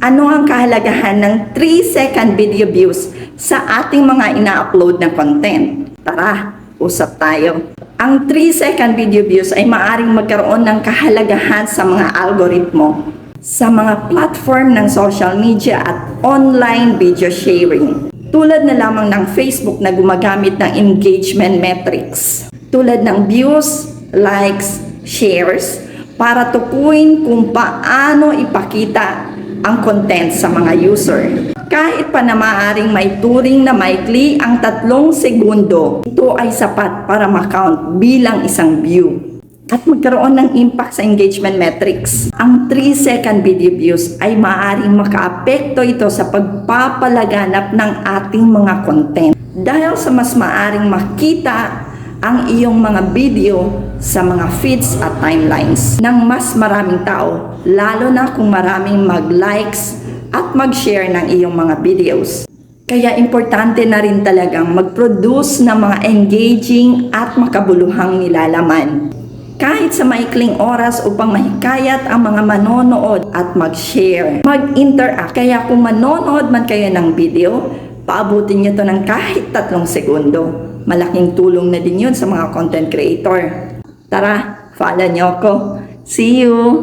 Ano ang kahalagahan ng 3 second video views sa ating mga ina-upload na content? Tara, usap tayo. Ang 3 second video views ay maaring magkaroon ng kahalagahan sa mga algoritmo sa mga platform ng social media at online video sharing. Tulad na lamang ng Facebook na gumagamit ng engagement metrics. Tulad ng views, likes, shares, para tukuyin kung paano ipakita ang content sa mga user. Kahit pa na maaaring may turing na maikli ang tatlong segundo, ito ay sapat para makount bilang isang view at magkaroon ng impact sa engagement metrics. Ang 3 second video views ay maaaring makaapekto ito sa pagpapalaganap ng ating mga content dahil sa mas maaring makita ang iyong mga video sa mga feeds at timelines ng mas maraming tao, lalo na kung maraming mag-likes at mag-share ng iyong mga videos. Kaya importante na rin talagang mag-produce ng mga engaging at makabuluhang nilalaman. Kahit sa maikling oras upang mahikayat ang mga manonood at mag-share, mag-interact. Kaya kung manonood man kayo ng video, paabutin nyo to ng kahit tatlong segundo. Malaking tulong na din yun sa mga content creator. Tara, follow nyo ako. See you!